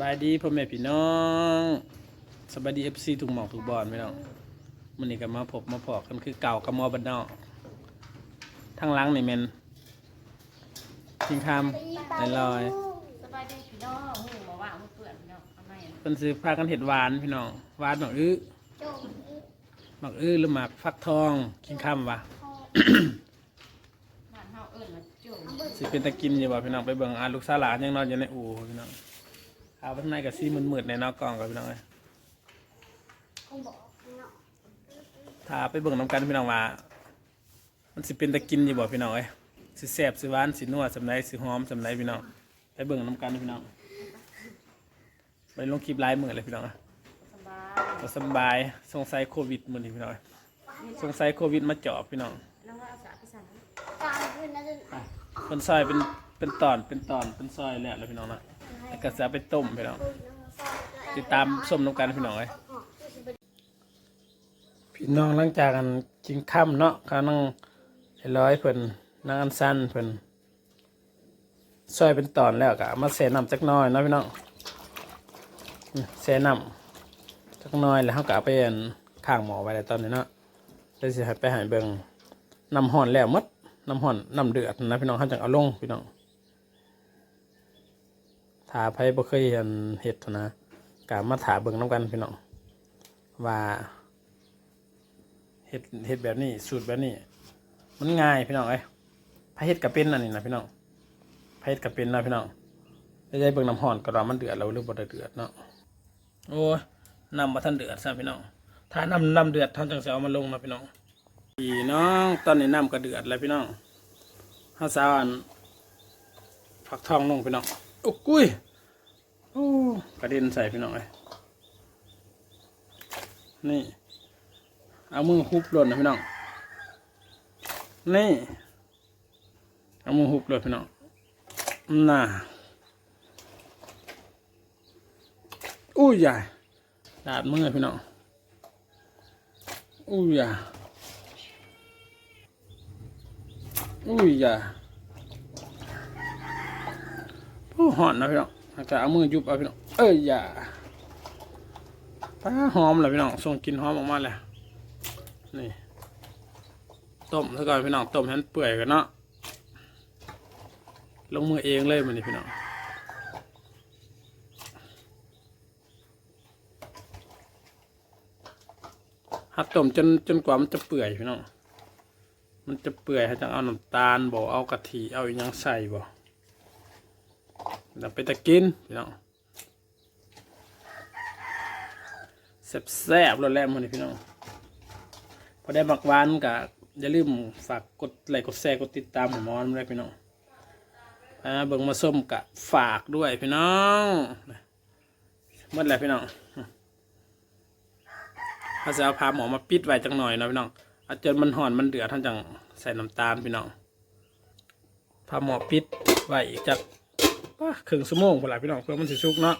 บายดีพ่อแม่พี่น้องสบายดีเอฟซีทุกหมองทุกบอลพี่น้องมันนี่ก็มาพบมาพอกันคือเก่ากับมอบันนอกทางหล้างนี่แมนทิ้งคำในลอยสบายดีพี่น้องหูบอกว่าหูเปื่อนพี่น้องเอาไม่ๆเป็นซื้อพากันเห็ดหวานพี่น้องหวานหมักอื้อหมักอื้อหรือหมักฟักทองกินคำวะ บ้านเฮาเอิ้นว่าจุ่มสิเป็นตะกินอยู่บ่พี่น้องไปเบิ่งอาลูกสาวหลานยังนอนอยู่ในอู่พี่น้อง เอาไปข้างในกับซีมืดๆในนอกกล่องกับพี่น้องเลยถ้าไปเบิ่งน้ำกันพี่น้องว่า มันสิเป็นตะกินอยู่บ่พี่น้องเอ้ยสิแซ่บสิหวานสินัวสำไรสิหอมสำไรพี่น้องไปเบิ่งน้ำกันพี่น้องไปลงคลิปไลฟ์มือเลยพี่น้องอะสบายก็สำบายสงสัยโควิดมือนี้พี่น้องเอ้ยสงสัยโควิดมาเจาะพี่น้องน้องว่าเอาสาไปสั่นเป็นซอยเป็นเป็นตอนเป็นตอนเป็นซอยแล้วแล้วพี่น้องนะ แล้วก็จะเอาไปต้มพี่น้องติดตามส้มน้ำกันพี่น้องเลยพี่น้องหลังจากกันกินข้ามเนาะเขานั่งไอ้ร้อยเพิ่นนั่งอันสั้นเพิ่นซอยเป็นตอนแล้วก็เอามาเสน้ำจักหน้อยเนาะพี่น้องนี่เสน้ำจักหน้อยแล้วเขาก็เอาไปอันข้างหมอไว้แล้วตอนนี้เนาะแล้วสิให้ไปใหายเบิงน้ำห่อนแล้วหมดน้ำห่อนน้ำเดือดนะพี่น้องเขาจังเอาลงพี่น้อง ถ้าไผบ่เคยเห็นเห็ดนะกามาถาเบิ่งน้ำกันพี่น้องว่าเห็ดเห็ดแบบนี้สูตรแบบนี้ มันง่ายพี่น้องเอ้ยไผเห็ดกับเป็นอันนี้นะพี่น้องไผเห็ดกับเป็นนะพี่น้องได้ได้เบิ่งน้ำห่อนก็รอมันเดือดแล้วหรือบ่ได้เดือดเนาะโอ้ยน้ำมาทันเดือดซะพี่น้องถ้าน้ำน้ำเดือดท่านจังจะเอามาลงนะพี่น้องพี่น้องตอนนี้น้ำกระเดือดแล้วพี่น้องห้าสาวอันผักทองลงพี่น้อง โอ้กุ้ยโอ้กระเด็นใส่พี่น้องเลยนี่ เอามือฮุบหล่นนะพี่น้อง นี่ เอามือฮุบหล่นพี่น้อง น่าอุ้ยใหญ่ดาดมือพี่น้องอุ้ยใหญ่อุ้ยอย่ ผู้หอนนะพี่น้องอาจจะเอามือยุบเอาพี่น้อง เอ้ยอย่าป้าหอมเลยพี่น้องส่งกลินหอมออกมาเลยนี่ ต้มซะก่อนพี่น้องต้มให้มันเปื่อยกันเนาะ ลงมือเองเลยมันนี่พี่น้องหัดต้มจนจนกว่ามันจะเปื่อยพี่น้อง มันจะเปื่อยให้จังเอาน้ำตาลบ่เอากะทิเอาอยังใส่บ่ แล้วไปตะกินพี่น้องแซ่บๆรสแรกมันนี่พี่น้องพอได้บักหวานกะอย่าลืมฝากกดไลค์กดแชร์กดติดตามหมอนด้วยพี่น้องอ่าเบิ่งมาส้มกะฝากด้วยพี่น้องเมื่อไรพี่น้องถ้าจะเอาพาหมอมาปิดไว้จังหน่อยนะพี่น้องอาจนมันห่อนมันเดือดท่านจังใส่น้ำตาลพี่น้องพาหมอปิดไว้จัก ป้าครึ่งชั่วโมงพอละพี่น้องเพื่อมันสิสุกเนาะ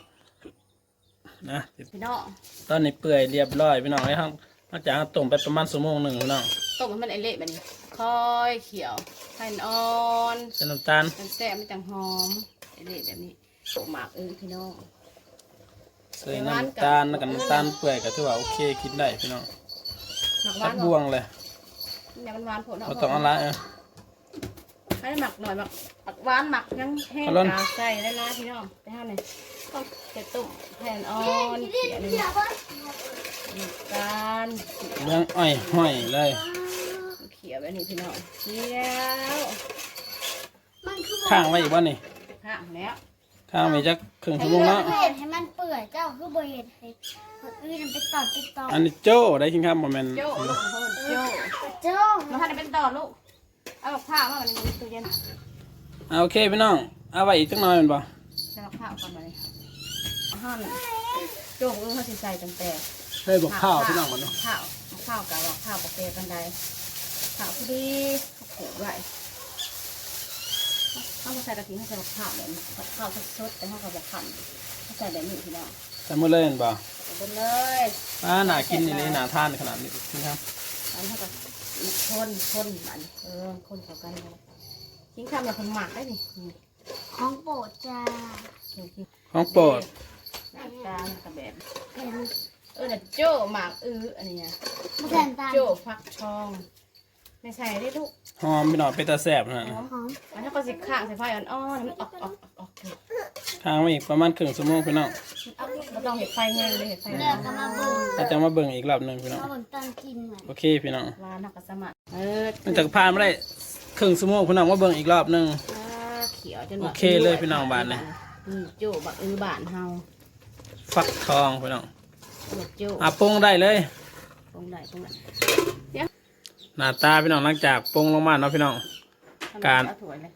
นะพี่น้องตอนนี้เปื่อยเรียบร้อยพี่น้องเลยครับหลังจากต้มไปประมาณชั่วโมงหนึ่งพี่น้องต้มให้มันไอเละแบบนี้ค่อยเขียวให้มันอ่อนใส่น้ำตาลมันแซ่บมันจังหอมไอเละแบบนี้โปะหมากเออพี่น้องใส่น้ำตาลแล้วกันน้ำตาลเปื่อยก็ถือว่าโอเคกินได้พี่น้องหมักหสัวากนบวงเลยอย่ามันหวานโผล่เนาะเราต้องเอาละเออ ให้หมักหน่อยหมักหมักหวานหมักยังแห้งเอาล่ะกาใส่ได้นะพี่น้องไปห้าหน่อยต้องจะต้มแผ่นอ่อนเขียวนี่น้ำตาลเรื่องอ้อยห้อยเลยเขียวแบบนี้พี่น้องเขียวข้างไว้อีกว่านี่ค่ะแล้วข้างไว้จักครึ่งชั่วโมงเนาะเห็ดให้มันเปื่อยเจ้าคือบ่เห็ดให้คนอื่นมันไปตอดไปตอดอันนี้โจ้ได้กินข้าวโมเมนโจ้ลูกของเพิ่นโจ้เจ้ามาให้เป็นต่อลูก เอากับข้าวมาในตู้เย็นอ่าโอเคพี่น้อง เอาไว้อีกจักหน่อยแมันบ่ใส่กับข้าวก่อนมาเลยอาหารโจ้ลูกเขาสิใส่ตั้งแต่เฮ้ยบอกข้าวพี่น้องก่อนเนาะข้าวข้าวกับว่าข้าวปกเกกันใดข้าวพอดีข้าวผูไว้ข้าวมาใส่กะทิให้ใส่กับข้าวแบบนี้ข้าวสดๆแต่ข้าวกับแบบขันเขาใส่แบบนี้พี่น้องใส่มือเลยเห็นบ่เอาไปเลยอ่าหนากินนี่เลยหนาทานขนาดนี้พี่ครับอันนี้เขาก็ คนคนอันเออคนเข้ากันเลยกินข้าวแบบคนหมักได้สิของโปรดจ้าของโปรดน้ำตาลกระแบบเออน่ะโจ้หมากอื้ออันนี้นะโจ้ฟักทอง ไม่ใส่ได้ลูกหอมไปหน่อยเป็นตาแสบนะหอมอันนี้ก็สิข้างใส่ไฟอ่อนๆมันออกออกออกข้างมาอีกประมาณครึ่งชั่วโมงไปน้อง เอาเราต้องเห็ดไฟแห้งเลยเห็ดไฟเดี๋แห้ยวงก็มาเบิ่งอาจจะมาเบิ่งอีกรอบหนึ่งพี่น้อง มาเบิ่งตอนกินเหมือนโอเคพี่น้องวานนักกบสมัครเออมันจะผ่านมาได้ครึ่งชั่วโมงพี่น้องมาเบิ่งอีกรอบหนึ่งอ่าเขียวจนโอเคเลยพี่น้องบ้านเนี่ยนี่โจ้บักอื้อบานเฮาฟักทองพี่น้องเด็กโจ้อะปรุงได้เลย ตรงไหนตรงไหนหน้าตาพี่น้องหลังจากปรุงลงมาเนาะพี่น้อง การ เอถ้วยเลย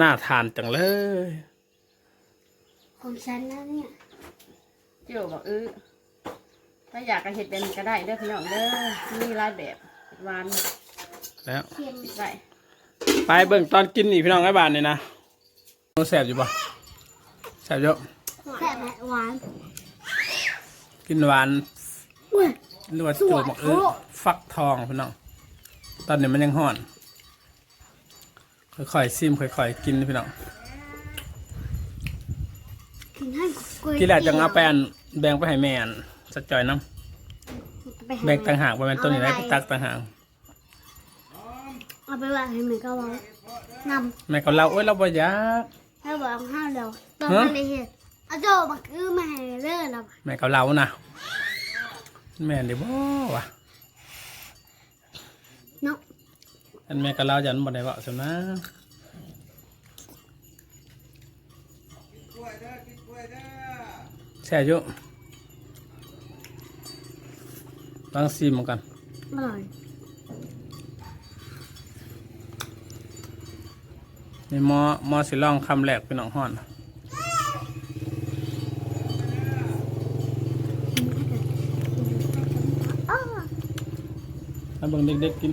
น่าทานจังเลย ของฉันนะเนี่ย โจ้บักอื้อถ้าอยากจะเห็ดเป็นก็ได้เด้อพี่น้องเด้อมีหลายแบบเห็ดหวานแล้วเค็มติดไว้ไปเบิ่งตอนกินอีกพี่น้องไอ้บ้านนี่นะแสบอยู่ปะแสบเยอะแซ่บไหมหวานกินหวานอุ้ยหรือว่าสวยจูบหมกเออโอ้ฟักทองพี่น้องตอนนี้มันยังห่อน ค่อยๆซิมค่อยๆกินพี่น้อง กินให้ กล้วยกินแล้วจังเอาไปอันแบ่งไปให้แม่อันสักจอยน้ไปำแบ่งต่างหากไปเป็นต้นนี้ได้ไปตักต่างหากเอาไปวางให้เหมือนกับว่านำแม่ก็เล่าโอ้ยเราบ่อยากให้บอกห้าวเดียวตอนฮะ นั้นเลยเห็นเอาโจบักอื้อมาให้เลิศแล้วแม่ก็เล่านะแม่นเดี๋ยวบ่วะเนาะอันแม่ก็เล่ายันบ่ได้เว่าสนะ แช่อยู่ลองซิมกันอร่อยนี่หมอหมอสิลองคำแรกเป็นน้องห่อนอ้อให้เบิ่งเด็กๆกิน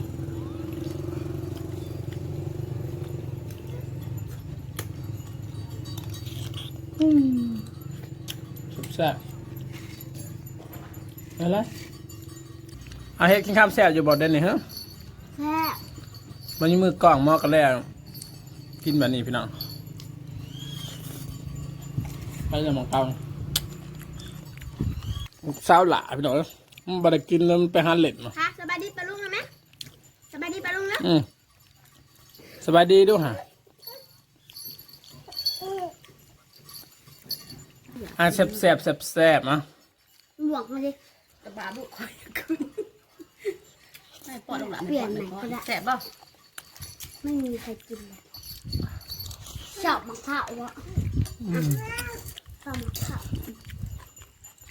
ซ่บอะไรเอาเฮ็ดกินข้าวแซ่บอยู่บ่เด่นนี่ฮะแซ่บมันมีมือกล้องหมอกันแล้ว กินแบบนี้พี่น้องไปจะมองเตาสาวหล่าพี่น้องมันบ่ได้กินแล้วมันไปหาเล็ดมาค่ะสบายดีปะลุงนะไหมสบายดีปะลุงนะอืมสบายดีด้วยฮะ อะแซ่บแซ่บแซ่บแซ่บๆนะบวกมาดิกระบาบุกคอยขึ้นให้ปอดลงหลังเปลี่ยนไหนก็ได้แสบป่ะไม่มีใครกินเลยชอบมะพร้าววะชอบมะพร้าว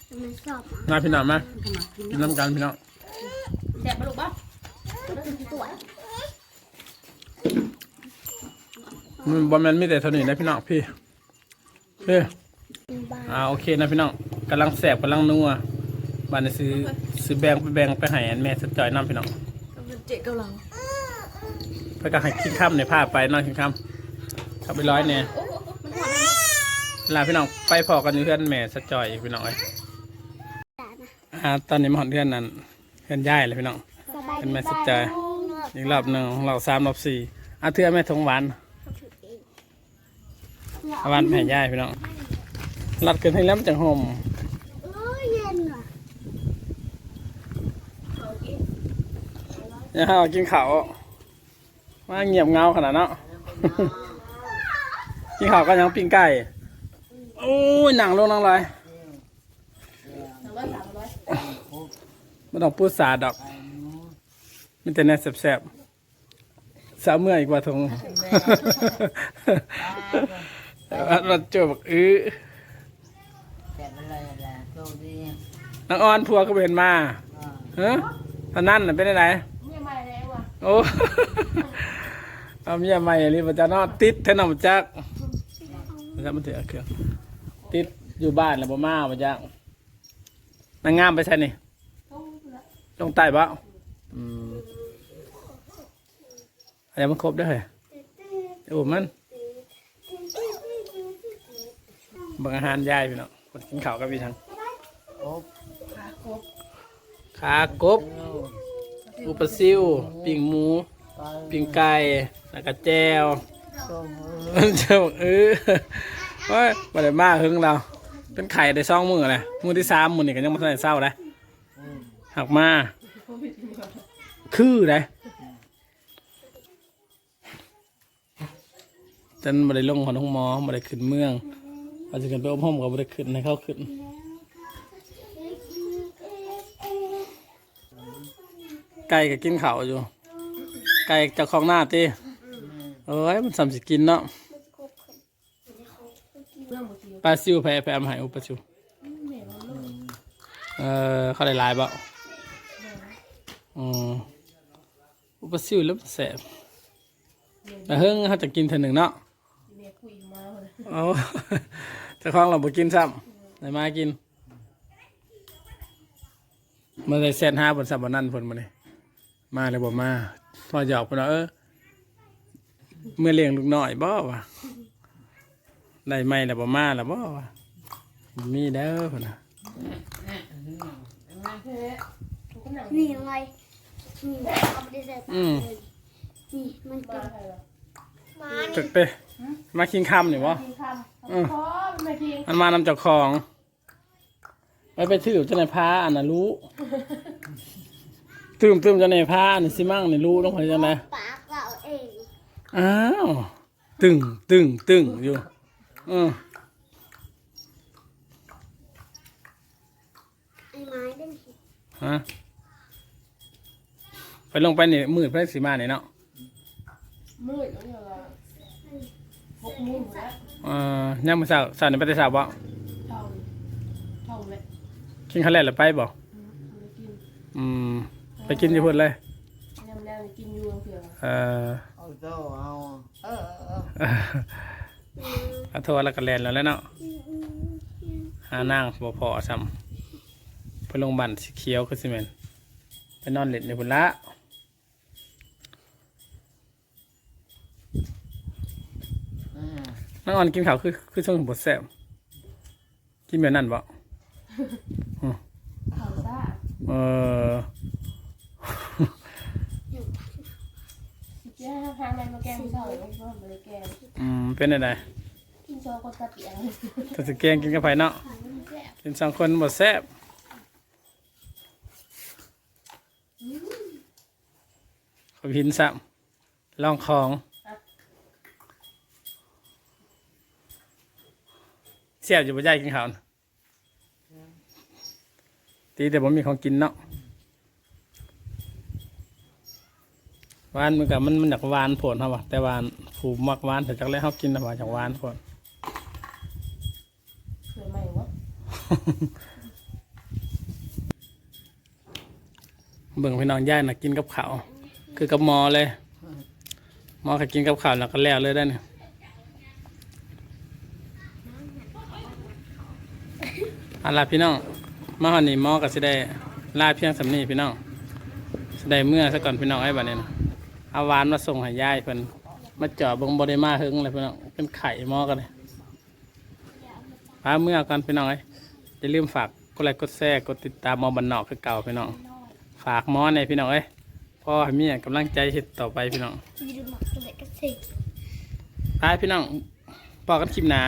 ทำไมชอบมะมาพี่น้องมาขมักกินกินน้ำกันพี่น้องแสบปะลูกป่ะสวยมันบอมันไม่แต่เท่านี้นะพี่น้องพี่พี่เป็นบ้า อ่าโอเคนะพี่น้องกำลังแสบกำลังนัวบ้านนี้ซื้อซื้อแบงไปแบงไปให้อันแม่สะจอยน้ำพี่น้องเจ๊เกาเหลาเพื่อก็ให้กินข้ามในผ้าไปนอนกินข้ามขับไปร้อยเนี่ยโอ้โหมันหอมลาพี่น้องไปพอกันอยู่เพื่อนแม่สะจอยอีกพี่น้องเอ้ยแต่นะอ่าตอนนี้มาหอนเพื่อนนั้นเพื่อนย่ายเลยพี่น้องสบายเป็นดีแม่สะจอยอีกรอบหนึ่งเราสามรอบสี่อาเทือแม่ทงหวานอาหวานแม่ย่ายพี่น้อง รัดกันให้แล้วมันจังห่มเอ้ยเย็นว่ะอย่าหากินข้าวว่าเงียบเงาขนาดเนาะกินข้าวก็ยังปิ้งไก่โอ้ยหนังลงหนังลอยไม่ต้องพูดสาดอกมีแต่แน่แสบๆสาวเมื่อยกว่าทงเราเจอบักอื้อ แต่เป็นไรล่ะโชคดี นางออนพัวก็เห็นมาอ่าเฮ้ยตอนนั้นน่ะเป็นอะไรไม่มาแล้วอะโอ้เอาเมียใหม่รีบมาจะนอนติดแทนเอามาจักมันจะมันถือเครื่องติดอยู่บ้านแล้วบ่มามาจักนางงามไปใช่นี่ลงใต้บ่อืมอะไรมันครบได้เหรอโอ้มันบางอาหารยายพี่เนาะคนกินข้าวกับพี่ทั้ง ครบขากบอุปซิวปิ่งหมู ปิ่งไก่แล้วก็แจวส้มเออเจ้าเออโอ้ยมาได้มากหึงเรา เป็นไข่ได้สองมือเลยมือที่สามมือนี่ก็ยังไม่ทันได้เศร้าเลยหักมา คือไดจันบ่ได้ลงของน้องหมอบ่ได้ขึ้นเมืองว่าจะขึ้นไปอบรมก็บ่ได้ขึ้นให้เขาขึ้น ไก่ก็กินข้าวอยู่ ไก่เจะคลองหน้าตีเอ้ยมันสำสิกินเนาะปลาซิวแพ้แพ้มาให้อุปลาซิวเออเขาได้ลายบ่อืมอุปลาซิวแล้วมันแสบแต่เฮิงเขาจะกินเท่าหนึ่งเนาะแม่คุยมาเอาจะคลองเราบ่กินซ้ำได้มากินมาได้แซนห้าบนสับบนนั่นเพิ่นมาเลย มาเลยบ่มาพอหยอกเพิ่นว่าเออเมื่อเลี้ยงลูกน้อยบ่วะได้ไหมแล้วบ่มาแล้วบ่วะมีเด้อเพิ่นน่ะเฮ้ยทุกคนนั่งนี่อะไรนี่เอาไปใส่ปากเลยนี่มันเป็นมาตึกเป้มาคิงคำนี่บ่ทีคำพอไม่ทีมันมานำเจ้าของไปไปถือเจ้าในายพาอันน่ะรู้ ตื่มตื่มเจ้าในายพาอันนี้สิมั่งนี่รู้ต้องไปจังไดปากเราเองอ้าวตึงตึงตึงอยู่อือไอ้ไม้ได้ไหมฮะไปลงไปนี่มืดไปสีมาเนี่ยเนาะมืดแล้วเนี่ยหกโมงแล้วเอ่อย่ามมือสาวสาวนี่ไปได้สาวบ่เท่าเท่าเลยกินข้าวแลวหรือไปบ่ไม่กินอืม ไปกินที่พุ่นเลยยำแดงกินยูเพียงเอ่อเอาโซ่เอาเออเออขอโทษแล้วก็แลนแล้วแหล้วเนาะหานางบ่พอซ้ำไปโรงพยาบาลสีเขียวคือสิแม่นไปนอนเล่นในพุ่นละอืมน้องอ่อนกินข้าวคือคือช่วงบดแซ่บกินแบบนั้นบ่ข่าวซ่าเออ แย่ทางอะไรมาแกงเท่าไหร่ก็ไม่ได้แกงอืมเป็นอะไรกินโชว์คนตะเปียงถ้าสิแกงกินกับไผเนาะกินสองคนบดแซ่บขอพินซ้ำลองของเสียบอยู่บ่ใจกินข้าวน่ะตีแต่ผมมีของกินเนาะ หวานมันกับมันมันอยากหวานผลครับวะแต่หวานผูมักหวานแต่จากแรกเขากินนะว่าจากหวานผลเคยไหมวะเบิ่งพี่น้องย่ายน่ะกินกับข้าวคือกับหมอเลยหมอก็กินกับข้าวแล้วก็แล้วเลยได้เนี่ยเอาล่ะพี่น้องมาหอนนี้หมอก็สิได้ลาเพียงสำนี้พี่น้องสิได้เมื่อซะก่อนพี่น้องไอ้บัดนี้นะ เอาหวานมาส่งให้ย่ายเพิ่นมาเจาะเบิ่งบ่ได้มาหึงเลยพี่น้องเป็นไข่หมอกันเลยพาเมื่อก่อนพี่น้องเอ้ยอย่าลืมฝากกดไลค์กดแชร์กดติดตามหมอบันนอกคือเก่าพี่น้องฝากหมอในอยพี่น้องเอ้ยพ่อให้มีกำลังใจเฮ็ดต่อไปพี่น้องยืมหมักตัวไหนก็สิไปพี่น้องปอกันคลิปหน้า